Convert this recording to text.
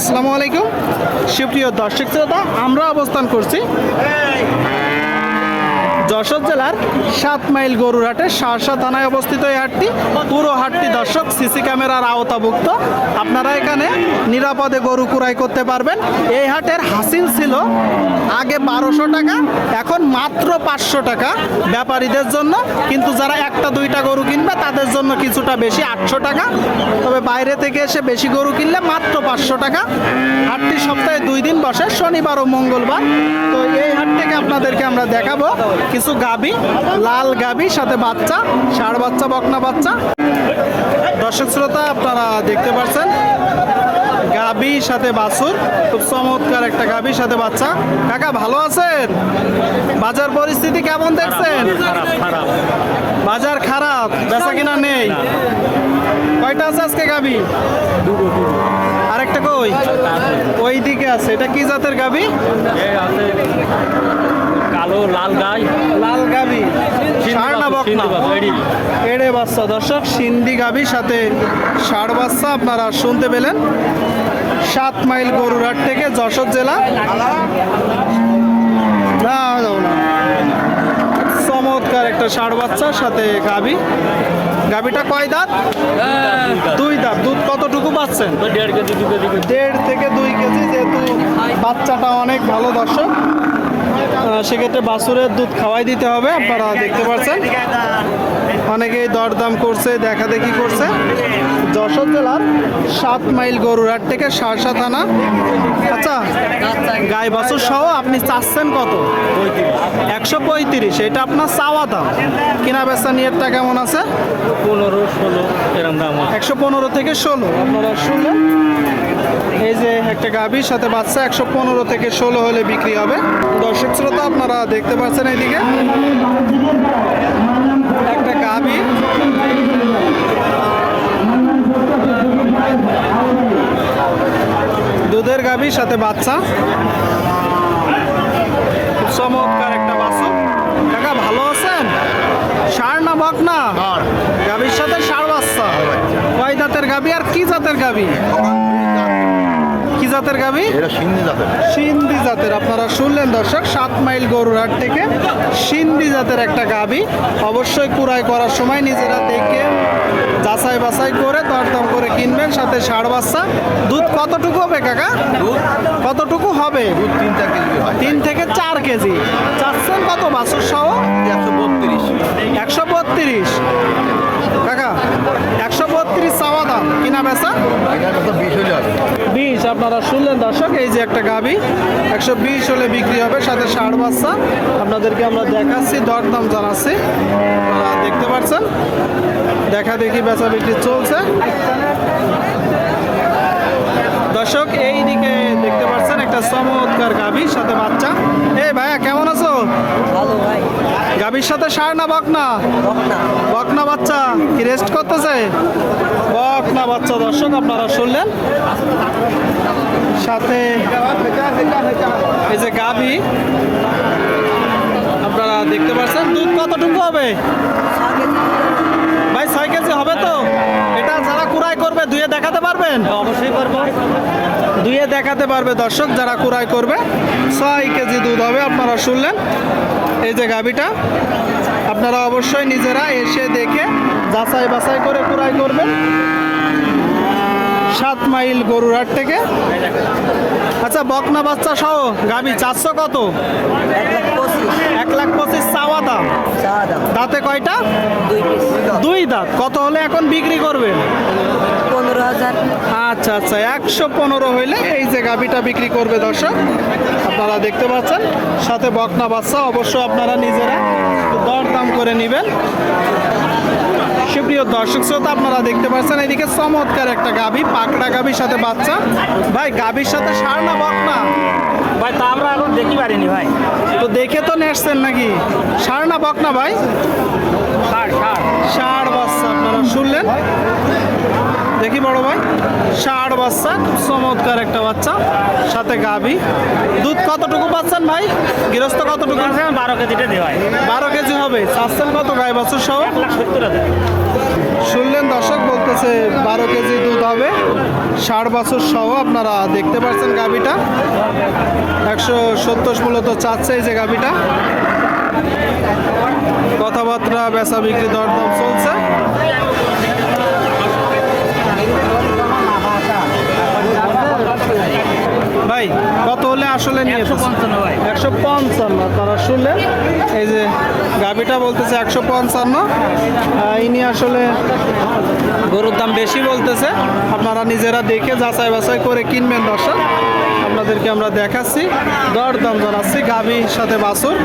আসসালামু আলাইকুম। সুপ্রিয় দর্শক শ্রোতা আমরা অবস্থান করছি যশোর জেলার সাত মাইল গরুরহাটে সারসা থানায় অবস্থিত এই হাটটি। পুরো হাটটি দর্শক, সিসি ক্যামেরার আওতাভুক্ত। আপনারা এখানে নিরাপদে গরু কুড়াই করতে পারবেন। এই হাটের হাসিল ছিল আগে বারোশো টাকা, এখন মাত্র পাঁচশো টাকা ব্যাপারীদের জন্য। কিন্তু যারা একটা, দুইটা গরু কিনবে, তাদের জন্য কিছুটা বেশি, আটশো টাকা। তবে বাইরে থেকে এসে বেশি গরু কিনলে মাত্র পাঁচশো টাকা। হাটটি সপ্তাহে দুই দিন বসে, শনিবার ও মঙ্গলবার। তো এই হাট থেকে আপনাদেরকে আমরা দেখাবো কিছু গাবি, লাল গাবি, সাথে বাচ্চা, ষাড় বাচ্চা, বকনা বাচ্চা। দর্শক শ্রোতা, আপনারা দেখতে পাচ্ছেন, গাবি, সাথে বাছুর, খুব চমৎকার একটা গাবি, সাথে বাচ্চা। কাকা, ভালো আছেন? বাজার পরিস্থিতি কেমন দেখছেন? বাজার খারাপ, বেচা কিনা নেই। কয়টা আছে আজকে গাবি? আরেকটা কই? ওই দিকে আছে। এটা কি জাতের গাবি? কালো লাল গাই। লাল গাবি। এড়ে বাচ্চা দর্শক সিন্ধি গাবি সাথে ষাড় বাচ্চা আপনারা শুনতে পেলেন। সাত মাইল গরুরহাট থেকে যশোর জেলা। না। চমৎকার একটা ষাড় বাচ্চা সাথে গাবি। গাবিটা কয় দাঁত? দুই দাঁত। দুধ কতটুকু পাচ্ছেন? দেড় কেজি। দেড় থেকে দুই কেজি যেহেতু বাচ্চাটা অনেক ভালো দর্শক। সেক্ষেত্রে বাছুরের দুধ খাওয়াই দিতে হবে আপনারা দেখতে পাচ্ছেন। অনেকেই দরদাম করছে দেখা দেখি করছে। যশোর জেলার সাত মাইল গরুরহাট থেকে সারসা থানা। আচ্ছা গাই বাছুর সহ আপনি চাচ্ছেন কত? একশো পঁয়ত্রিশ এটা আপনার চাওয়া দাম। কিনা বেচা নিয়েরটা কেমন আছে? পনেরো ষোলো এরম দাম একশো পনেরো থেকে ষোলো। আপনারা শুনলেন এই যে একটা গাভীর সাথে বাচ্চা একশো পনেরো থেকে ষোলো হলে বিক্রি হবে। দর্শক শ্রোতা আপনারা দেখতে পাচ্ছেন এইদিকে। একটা গাভী। দুধের গাভীর সাথে বাচ্চা। চমৎকার একটা বাছুর। কাকা ভালো আছেন? ষাড় না বক না? গাভীর সাথে সার বাচ্চা। কয় জাতের গাভী আর কি জাতের গাভী? জাতের গাভী? এটা সিন্ধি জাতের। সিন্ধি জাতের। আপনারা শুনলেন দর্শক সাত মাইল গরুরহাট থেকে সিন্ধি জাতের একটা গাভী। অবশ্যই কুড়াই করার সময় নিজেরা দেখে যাচাই বাছাই করে দরদাম করে কিনবেন। সাথে ষাড় বাচ্চা। দুধ কতটুকু হবে কাকা? কতটুকু হবে? দুধ তিনটা কেজি হয়। তিন থেকে চার কেজি। চাচ্ছেন কত বাছুর সহ একশো বত্রিশ। একশো বত্রিশ। কাকা বত্রিশ কিনা বেচা বিশ, আপনারা শুনলেন দর্শক, এই যে একটা গাবি। একশো বিশ হলে বিক্রি হবে, সাথে ষাট বাচ্চা। আপনাদেরকে আমরা দেখাচ্ছি, দরদাম জানাচ্ছি। দেখতে পাচ্ছেন? দেখা বেচা বিক্রি চলছে। দর্শক এই দিকে দেখতে পাচ্ছেন একটা চমৎকার গাভীর সাথে বাচ্চা। এই ভাইয়া কেমন আছো ভালো ভাই সাথে সার না বকনা। বকনা বাচ্চা কি রেস্ট করতেছে? বকনা বাচ্চা দর্শক আপনারা শুনলেন। সাথে এই যে গাভী আপনারা দেখতে পাচ্ছেন দুধ কতটুকু হবে? ভাই ছয় কেজি হবে তো? এটা যারা কুড়াই করবে দুয়ে দেখাতে পারবেন? অবশ্যই পারব দুয়ে দেখাতে পারবে দর্শক যারা কুড়াই করবে ছয় কেজি দুধ হবে আপনারা শুনলেন। এই যে গাভিটা আপনারা অবশ্যই নিজেরা এসে দেখে যাচাই বাছাই করে কুড়াই করবেন। সাত মাইল গরুর গরুরহাট থেকে। আচ্ছা বকনা বাচ্চা সহ গাভি চারশো কত? এক লাখ পঁচিশ চাওয়া দাম। দাঁতে কয়টা? দুই দাঁত। কত হলে এখন বিক্রি করবেন? পনেরো হাজার। আচ্ছা আচ্ছা একশো পনেরো হইলে এই যে গাভিটা বিক্রি করবে দর্শক। আপনারা দেখতে পাচ্ছেন। সাথে বকনা বাচ্চা অবশ্য আপনারা নিজেরা দরদাম করে নেবেন। সুপ্রিয় দর্শক শ্রোতা আপনারা দেখতে পাচ্ছেন এদিকে চমৎকার একটা গাভী পাকড়া গাভীর সাথে বাচ্চা। ভাই গাভীর সাথে সার না বকনা? ভাই তা আমরা এখন দেখি পারিনি ভাই। তো দেখে তো নেসছেন নাকি? সার না বকনা ভাই? ষাট ষাট সার বাচ্চা আপনারা শুনলেন? দেখি বড় ভাই। ষাট বাচ্চা খুব চমৎকার একটা বাচ্চা। সাথে গাভী। দুধ কতটুকু পাচ্ছেন ভাই? গৃহস্থ কতটুকু? বারো কেজিটা দেওয়া বারো কেজি হবে। চাচ্ছেন কত গাই বাছুর সহ? শুনলেন দর্শক বলতেছে বারো কেজি দুধ হবে। ষাট বছর সহ আপনারা দেখতে পাচ্ছেন গাভিটা। একশো সত্তর মূলত চাচ্ছে এই যে গাভিটা। কথাবার্তা বেচা বিক্রি দরদম চলছে। ভাই কত হলে আসলে নিয়ে একশো পঞ্চান্ন তার আসলে এই যে গাভীটা বলতেছে একশো পঞ্চান্ন। ইনি আসলে গরুর দাম বেশি বলতেছে। আপনারা নিজেরা দেখে যাচাই বাছাই করে কিনবেন দর্শক। আপনাদেরকে আমরা দেখাচ্ছি। দর দাম জানাচ্ছি গাভির সাথে বাছুর।